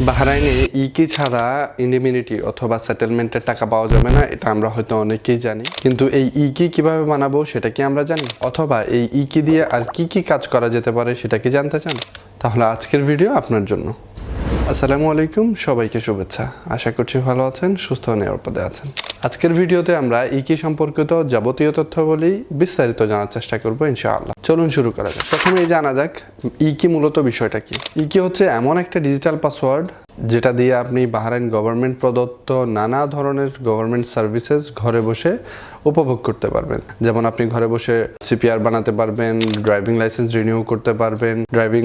বাহরাইনে ইকি ছাড়া ইন্ডিমিউনিটি অথবা সেটেলমেন্টের টাকা পাওয়া যাবে না, এটা আমরা হয়তো অনেকেই জানি। কিন্তু এই ইকি কীভাবে বানাবো সেটা কি আমরা জানি? অথবা এই ইকি দিয়ে আর কি কি কাজ করা যেতে পারে সেটা কি জানতে চান? তাহলে আজকের ভিডিও আপনার জন্য। আসসালামু আলাইকুম, সবাইকে শুভেচ্ছা। আশা করছি ভালো আছেন, সুস্থ নিরাপদে আছেন। আজকের ভিডিওতে আমরা ইকি সম্পর্কিত যাবতীয় তথ্যগুলি বিস্তারিত জানার চেষ্টা করব ইনশাআল্লাহ। চলুন শুরু করা যাক। প্রথমেই জানা যাক ইকি মূলত বিষয়টা কি। ইকি হচ্ছে এমন একটা ডিজিটাল পাসওয়ার্ড যেটা দিয়ে আপনি বাহরাইন গভর্নমেন্ট প্রদত্ত নানা ধরনের গভর্নমেন্ট সার্ভিসেস ঘরে বসে উপভোগ করতে পারবেন। যেমন আপনি ঘরে বসে সিপিআর বানাতে পারবেন, ড্রাইভিং লাইসেন্স রিনিউ করতে পারবেন, ড্রাইভিং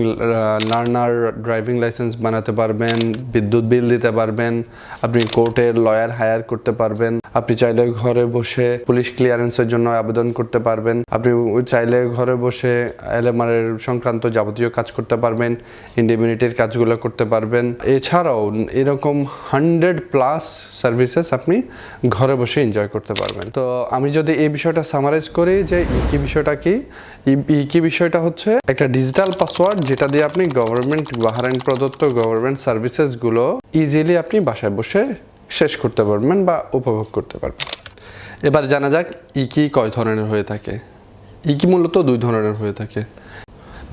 লার্নার ড্রাইভিং লাইসেন্স বানাতে পারবেন, বিদ্যুৎ বিল দিতে পারবেন, আপনি কোর্টের লয়ার হায়ার করতে পারবেন, আপনি চাইলে ঘরে বসে পুলিশ ক্লিয়ারেন্সের জন্য আবেদন করতে পারবেন, আপনি চাইলে ঘরে বসে এলএমআর সংক্রান্ত যাবতীয় কাজ করতে পারবেন, ইন্ডিমিনিটির কাজগুলো করতে পারবেন। এছাড়াও এরকম হান্ড্রেড প্লাস সার্ভিসেস আপনি ঘরে বসে এনজয় করতে পারবেন। তো আমি যদি এই বিষয়টা সামারাইজ করি যে ইকি বিষয়টা কি ইকি বিষয়টা হচ্ছে একটা ডিজিটাল পাসওয়ার্ড যেটা দিয়ে আপনি গভর্নমেন্ট বাহারাইন প্রদত্ত গভর্নমেন্ট সার্ভিসেসগুলো ইজিলি আপনি বাসায় বসে শেষ করতে পারবেন বা উপভোগ করতে পারবেন। এবার জানা যাক ইকি কয় ধরনের হয়ে থাকে। ইকি মূলত দুই ধরনের হয়ে থাকে।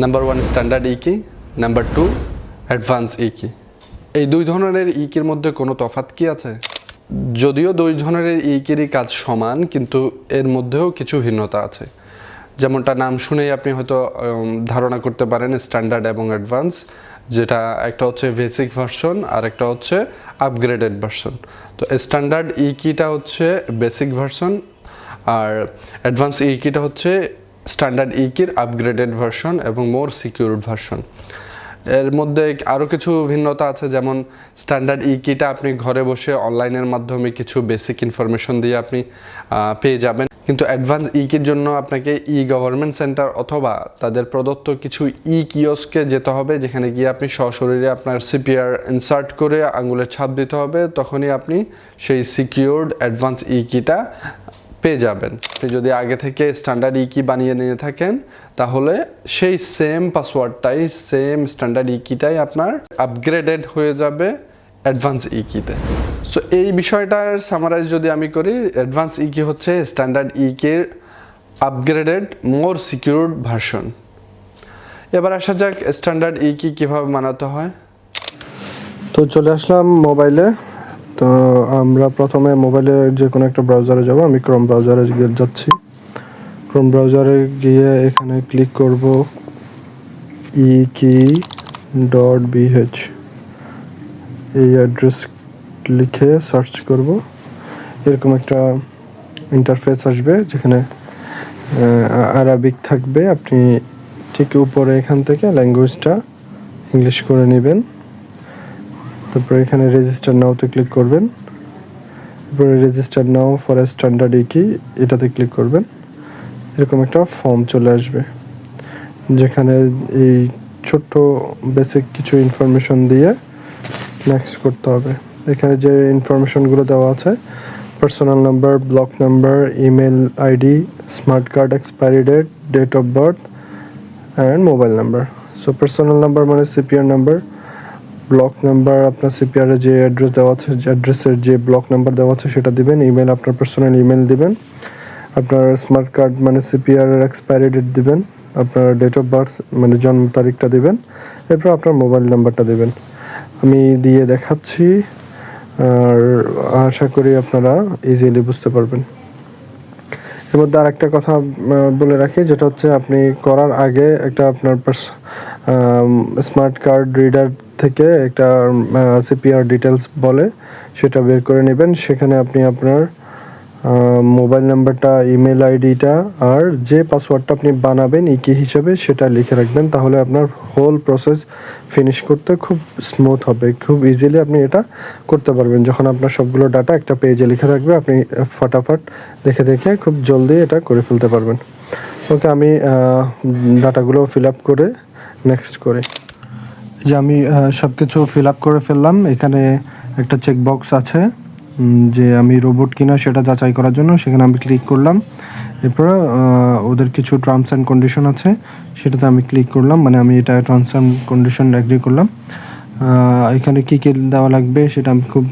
Number one standard e key number two advance e key এই দুই ধরনের ইকির মধ্যে কোনো তফাৎ কি আছে? যদিও দুই ধরনের ইকিরই কাজ সমান, কিন্তু এর মধ্যেও কিছু ভিন্নতা আছে। যেমনটা নাম শুনেই আপনি হয়তো ধারণা করতে পারেন স্ট্যান্ডার্ড এবং অ্যাডভান্স, যেটা একটা হচ্ছে বেসিক ভার্সন আর একটা হচ্ছে আপগ্রেডেড ভার্সন। তো স্ট্যান্ডার্ড ই কিটা হচ্ছে বেসিক ভার্সন আর অ্যাডভান্স ই কিটা হচ্ছে স্ট্যান্ডার্ড ই কির আপগ্রেডেড ভার্সন এবং মোর সিকিউরড ভার্সন। এর মধ্যে আরও কিছু ভিন্নতা আছে, যেমন স্ট্যান্ডার্ড ই কিটা আপনি ঘরে বসে অনলাইনের মাধ্যমে কিছু বেসিক ইনফরমেশন দিয়ে আপনি পেয়ে যাবেন। কিন্তু অ্যাডভান্স ই কির জন্য আপনাকে ই গভর্নমেন্ট সেন্টার অথবা তাদের প্রদত্ত কিছু ই কিওস্কে যেতে হবে, যেখানে গিয়ে আপনি সশরীরে আপনার সিপিআর ইনসার্ট করে আঙুলের ছাপ দিতে হবে, তখনই আপনি সেই সিকিউরড অ্যাডভান্স ই কিটা পেয়ে যাবেন। আপনি যদি আগে থেকে স্ট্যান্ডার্ড ই কি বানিয়ে নিয়ে থাকেন, তাহলে সেই সেম পাসওয়ার্ডটাই সেম স্ট্যান্ডার্ড ই কিটাই আপনার আপগ্রেডেড হয়ে যাবে অ্যাডভান্স ই কিতে সো এই বিষয়টার সামারাইজ যদি আমি করি অ্যাডভান্স ই কি হচ্ছে স্ট্যান্ডার্ড ই কির আপগ্রেডেড মোর সিকিউরড ভার্সন এবার আসা যাক স্ট্যান্ডার্ড ই কি কীভাবে বানাতে হয়। তো চলে আসলাম মোবাইলে তো আমরা প্রথমে মোবাইলে যে কোনো একটা ব্রাউজারে যাব, আমি ক্রোম ব্রাউজারে গিয়ে যাচ্ছি। ক্রোম ব্রাউজারে গিয়ে এখানে ক্লিক করব ই কি ডট বিহেচ এই অ্যাড্রেস লিখে সার্চ করব। এরকম একটা ইন্টারফেস আসবে যেখানে আরাবিক থাকবে। আপনি ঠিক উপরে এখান থেকে ল্যাঙ্গুয়েজটা ইংলিশ করে নেবেন। তারপর এখানে রেজিস্টার নাওতে ক্লিক করবেন। তারপরে রেজিস্টার নাও ফর স্ট্যান্ডার্ড কি এটাতে ক্লিক করবেন। এরকম একটা ফর্ম চলে আসবে, যেখানে এই ছোট্ট বেসিক কিছু ইনফরমেশন দিয়ে নেক্সট করতে হবে। এখানে যে ইনফরমেশনগুলো দেওয়া আছে personal number block number email ID smart card expiry date date of birth and mobile number so personal number মানে সিপিআর নাম্বার ব্লক নাম্বার আপনার সিপিআর যে অ্যাড্রেস দেওয়া আছে অ্যাড্রেসের যে ব্লক নাম্বার দেওয়া আছে সেটা দিবেন ইমেল আপনার পার্সোনাল ইমেল দিবেন, আপনার স্মার্ট কার্ড মানে সিপিআর এর এক্সপায়ারি ডেট দিবেন, আপনার ডেট অফ বার্থ মানে জন্ম তারিখটা দিবেন, এরপর আপনার মোবাইল নাম্বারটা দিবেন। আমি দিয়ে দেখাচ্ছি, আর আশা করি আপনারা ইজিলি বুঝতে পারবেন। এর মধ্যে আর একটা কথা বলে রাখি, যেটা হচ্ছে আপনি করার আগে একটা আপনার স্মার্ট কার্ড রিডার থেকে একটা সিপিআর ডিটেলস বলে, সেটা বের করে নেবেন। সেখানে আপনি আপনার মোবাইল নাম্বারটা, ইমেল আইডিটা আর যে পাসওয়ার্ডটা আপনি বানাবেন, ইকি হিসেবে সেটা লিখে রাখবেন। তাহলে আপনার হোল প্রসেস ফিনিশ করতে খুব স্মুথ হবে। খুব ইজিলি আপনি এটা করতে পারবেন। যখন আপনার সবগুলো ডাটা একটা পেজে লিখে রাখবে, আপনি ফটাফট দেখে দেখে খুব জলদি এটা করে ফেলতে পারবেন। ওকে আমি ডাটাগুলো ফিল আপ করে নেক্সট করে। যে আমি সব কিছু ফিল আপ করে ফেললাম। এখানে একটা চেক বক্স আছে যে আমি রোবট কিনা সেটা যাচাই করার জন্য, সেখানে আমি ক্লিক করলাম। এরপরে ওদের কিছু টার্মস অ্যান্ড কন্ডিশন আছে, সেটাতে আমি ক্লিক করলাম মানে আমি এটা টার্মস অ্যান্ড কন্ডিশন অ্যাগ্রি করলাম। এখানে কী কী দেওয়া লাগবে সেটা আমি খুব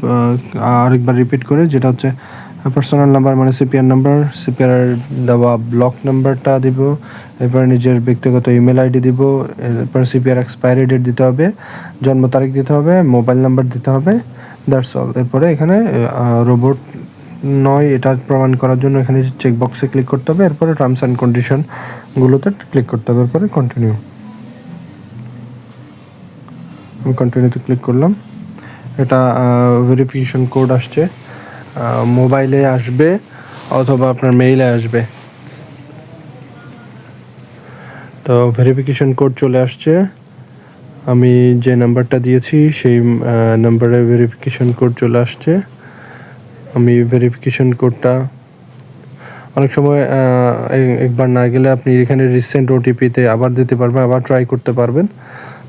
আরেকবার রিপিট করে, যেটা হচ্ছে পার্সোনাল নাম্বার মানে সিপিআর নাম্বার সিপিআর দেওয়া ব্লক নাম্বারটা দিব, এরপর নিজের ব্যক্তিগত ইমেল আইডি দিব, এরপর সিপিআর এক্সপায়ারি ডেট দিতে হবে, জন্ম তারিখ দিতে হবে মোবাইল নাম্বার দিতে হবে দ্যাটস অল এরপরে এখানে রোবট নয়, এটা প্রমাণ করার জন্য এখানে চেক বক্সে ক্লিক করতে হবে, এরপরে টার্মস অ্যান্ড কন্ডিশনগুলোতে ক্লিক করতে হবে, এরপরে কন্টিনিউ আমি কন্টিনিউতে ক্লিক করলাম। এটা ভেরিফিকেশন কোড আসছে। মোবাইলে আসবে অথবা আপনার মেইলে আসবে। তো ভেরিফিকেশন কোড চলে আসছে। আমি যে নাম্বারটা দিয়েছি, সেই নাম্বারে ভেরিফিকেশন কোড চলে আসছে। আমি ভেরিফিকেশন কোডটা অনেক সময় একবার না গেলে আপনি এখানে রিসেন্ট ওটিপিতে আবার দিতে পারবেন, আবার ট্রাই করতে পারবেন।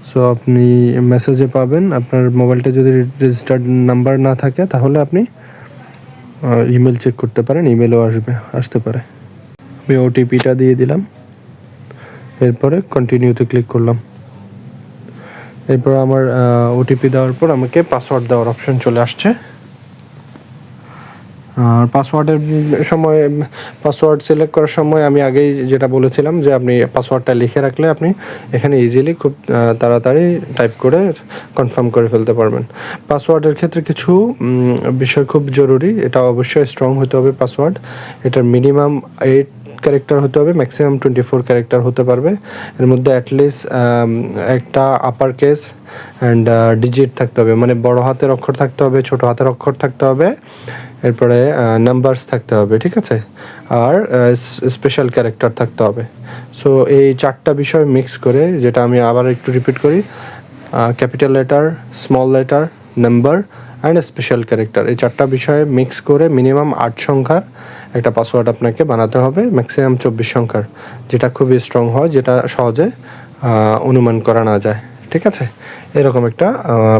সো আপনি মেসেজে পাবেন। আপনার মোবাইলটা যদি রেজিস্টার্ড নাম্বার না থাকে, তাহলে আপনি ইমেল চেক করতে পারেন ইমেলও আসবে, আসতে পারে। আমি ওটিপিটা দিয়ে দিলাম। এরপরে কন্টিনিউতে ক্লিক করলাম। এরপর আমার ওটিপি দেওয়ার পর আমাকে পাসওয়ার্ড দেওয়ার অপশন চলে আসছে। আর পাসওয়ার্ডের সময় পাসওয়ার্ড সিলেক্ট করার সময় আমি আগেই যেটা বলেছিলাম যে আপনি পাসওয়ার্ডটা লিখে রাখলে আপনি এখানে ইজিলি খুব তাড়াতাড়ি টাইপ করে কনফার্ম করে ফেলতে পারবেন। পাসওয়ার্ডের ক্ষেত্রে কিছু বিষয় খুব জরুরি। এটা অবশ্যই স্ট্রং হতে হবে পাসওয়ার্ড এটার মিনিমাম এইট ক্যারেক্টার হতে হবে ম্যাক্সিমাম টোয়েন্টি ফোর ক্যারেক্টার হতে পারবে। এর মধ্যে অ্যাটলিস্ট একটা আপার কেস অ্যান্ড ডিজিট থাকতে হবে। মানে বড় হাতের অক্ষর থাকতে হবে, ছোট হাতের অক্ষর থাকতে হবে। এরপরে নাম্বারস থাকতে হবে, ঠিক আছে? আর স্পেশাল ক্যারেক্টার থাকতে হবে। সো এই চারটা বিষয় মিক্স করে, যেটা আমি আবার একটু রিপিট করি capital letter small letter number and special character এই চারটা বিষয়ে মিক্স করে মিনিমাম আট সংখ্যার একটা পাসওয়ার্ড আপনাকে বানাতে হবে ম্যাক্সিমাম চব্বিশ সংখ্যার, যেটা খুবই স্ট্রং হয়, যেটা সহজে অনুমান করা না যায়। ঠিক আছে? এরকম একটা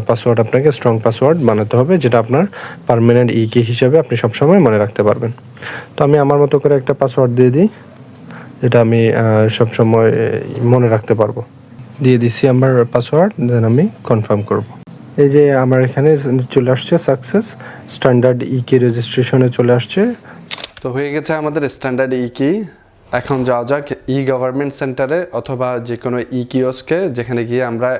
পাসওয়ার্ড আপনাকে স্ট্রং পাসওয়ার্ড বানাতে হবে, যেটা আপনার পারমানেন্ট ই কি হিসেবে আপনি সবসময় মনে রাখতে পারবেন। তো আমি আমার মতো করে একটা পাসওয়ার্ড দিয়ে দিই, যেটা আমি সবসময় মনে রাখতে পারব। দিয়ে দিছি আমার পাসওয়ার্ড দেন আমি কনফার্ম করব। এই যে আমার এখানে চলে আসছে সাকসেস স্ট্যান্ডার্ড ই কি রেজিস্ট্রেশনে চলে আসছে। তো হয়ে গেছে আমাদের স্ট্যান্ডার্ড ই কি এখন যাওয়া যাক ই গভর্নমেন্ট সেন্টারে অথবা যে কোনো ই কিওসকে যেখানে গিয়ে আমরা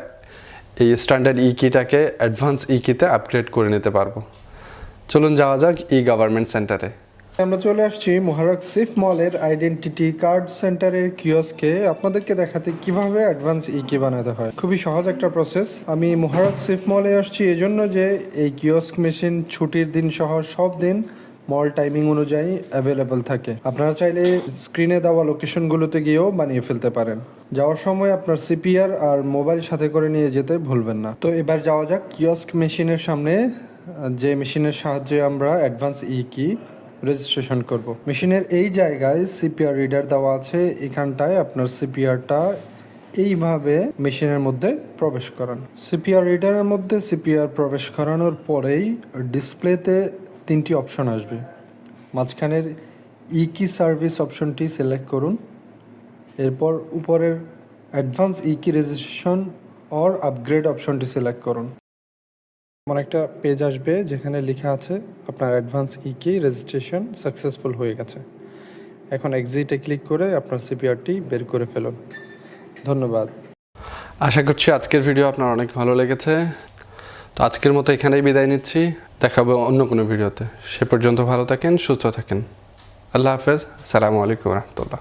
এই স্ট্যান্ডার্ড ই কিটাকে অ্যাডভান্স ই কিতে আপগ্রেড করে নিতে পারব। চলুন যাওয়া যাক ই গভর্নমেন্ট সেন্টারে আমরা চলে আসছি মোহারক সিফ মলের আইডেন্টিটি কার্ড সেন্টারের কিওসকে আপনাদেরকে দেখাতে কীভাবে অ্যাডভান্স ই কি বানাতে হয়। খুবই সহজ একটা প্রসেস আমি মোহারক সিফ মলে আসছি এজন্য যে এই কিওস্ক মেশিন ছুটির দিন সহ সব দিন মল টাইমিং অনুযায়ী অ্যাভেলেবল থাকে। আপনারা চাইলে স্ক্রিনে দেওয়া লোকেশনগুলোতে গিয়েও বানিয়ে ফেলতে পারেন। যাওয়ার সময় আপনার সিপিআর আর মোবাইল সাথে করে নিয়ে যেতে ভুলবেন না। তো এবার যাওয়া যাক কিওস্ক মেশিনের সামনে, যে মেশিনের সাহায্যে আমরা অ্যাডভান্স ই কি রেজিস্ট্রেশন করব। মেশিনের এই জায়গায় সিপিআর রিডার দেওয়া আছে, এখানটায় আপনার সিপিআরটা এইভাবে মেশিনের মধ্যে প্রবেশ করান। সিপিআর রিডারের মধ্যে সিপিআর প্রবেশ করানোর পরেই ডিসপ্লেতে তিনটি অপশন আসবে। মাঝখানের ই কি সার্ভিস অপশনটি সিলেক্ট করুন। এরপর উপরের advance e key registration or upgrade অপশনটি সিলেক্ট করুন। এমন একটা পেজ আসবে যেখানে লেখা আছে, আপনার অ্যাডভান্স ই কি রেজিস্ট্রেশন সাকসেসফুল হয়ে গেছে। এখন এক্সিটে ক্লিক করে আপনার সিপিআরটি বের করে ফেলুন। ধন্যবাদ। আশা করছি আজকের ভিডিও আপনার অনেক ভালো লেগেছে। তো আজকের মতো এখানেই বিদায় নিচ্ছি। দেখাবো অন্য কোনো ভিডিওতে। সে পর্যন্ত ভালো থাকেন, সুস্থ থাকেন। আল্লাহ হাফেজ। সালামু আলাইকুম রহমতুল্লাহ।